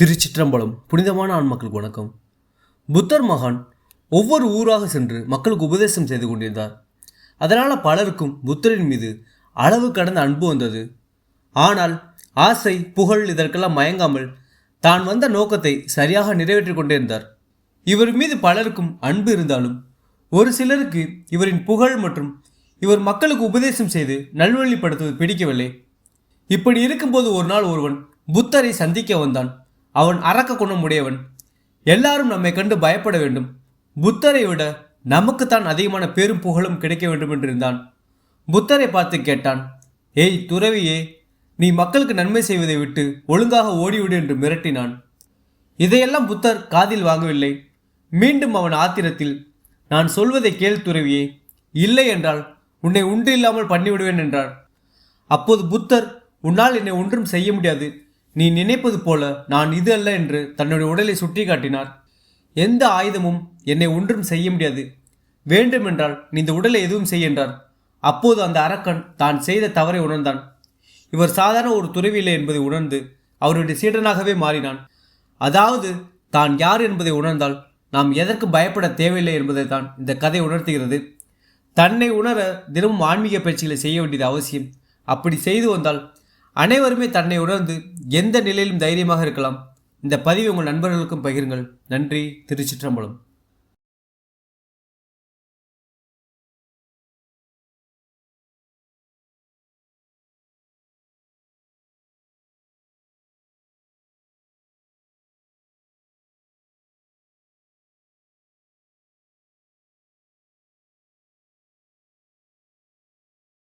திருச்சிற்றம்பலம். புனிதமான ஆண்மக்களுக்கு வணக்கம். புத்தர் மகான் ஒவ்வொரு ஊராக சென்று மக்களுக்கு உபதேசம் செய்து கொண்டிருந்தார். அதனால் பலருக்கும் புத்தரின் மீது அளவு கடந்த அன்பு வந்தது. ஆனால் ஆசை புகழ் இதற்கெல்லாம் மயங்காமல் தான் வந்த நோக்கத்தை சரியாக நிறைவேற்றி கொண்டிருந்தார். இவர் மீது பலருக்கும் அன்பு இருந்தாலும் ஒரு சிலருக்கு இவரின் புகழ் மற்றும் இவர் மக்களுக்கு உபதேசம் செய்து நல்வழிப்படுத்துவது பிடிக்கவில்லை. இப்படி இருக்கும்போது ஒரு நாள் ஒருவன் புத்தரை சந்திக்க வந்தான். அவன் அரக்க குணம் உடையவன் எல்லாரும் நம்மை கண்டு பயப்பட வேண்டும். புத்தரை விட நமக்குத்தான் அதிகமான பேரும் புகழும் கிடைக்க வேண்டும் என்றிருந்தான் புத்தரை பார்த்து கேட்டான் ஏய் துறவியே நீ மக்களுக்கு நன்மை செய்வதை விட்டு ஒழுங்காக ஓடிவிடு என்று மிரட்டினான். இதையெல்லாம் புத்தர் காதில் வாங்கவில்லை. மீண்டும் அவன் ஆத்திரத்தில் நான் சொல்வதை கேள் துறவியே இல்லை என்றால் உன்னை உண்டு இல்லாமல் பண்ணிவிடுவேன் என்றார் அப்போது புத்தர் உன்னால் என்னை ஒன்றும் செய்ய முடியாது. நீ நினைப்பது போல நான் இது அல்ல என்று தன்னுடைய உடலை சுட்டி காட்டினார் எந்த ஆயுதமும் என்னை ஒன்றும் செய்ய முடியாது. வேண்டுமென்றால் நீ இந்த உடலை எதுவும் செய் என்றார். அப்போது அந்த அரக்கன் தான் செய்த தவறை உணர்ந்தான். இவர் சாதாரண ஒரு துறவியில்லை என்பதை உணர்ந்து அவருடைய சீடனாகவே மாறினான். அதாவது தான் யார் என்பதை உணர்ந்தால் நாம் எதற்கு பயப்பட தேவையில்லை என்பதை தான் இந்த கதை உணர்த்துகிறது. தன்னை உணர தினமும் ஆன்மீக பயிற்சிகளை செய்ய வேண்டியது அவசியம். அப்படி செய்து வந்தால் அனைவருமே தன்னை உணர்ந்து எந்த நிலையிலும் தைரியமாக இருக்கலாம். இந்த பதிவு உங்கள் நண்பர்களுக்கும் பகிருங்கள். நன்றி. திருச்சிற்றம்பலம்.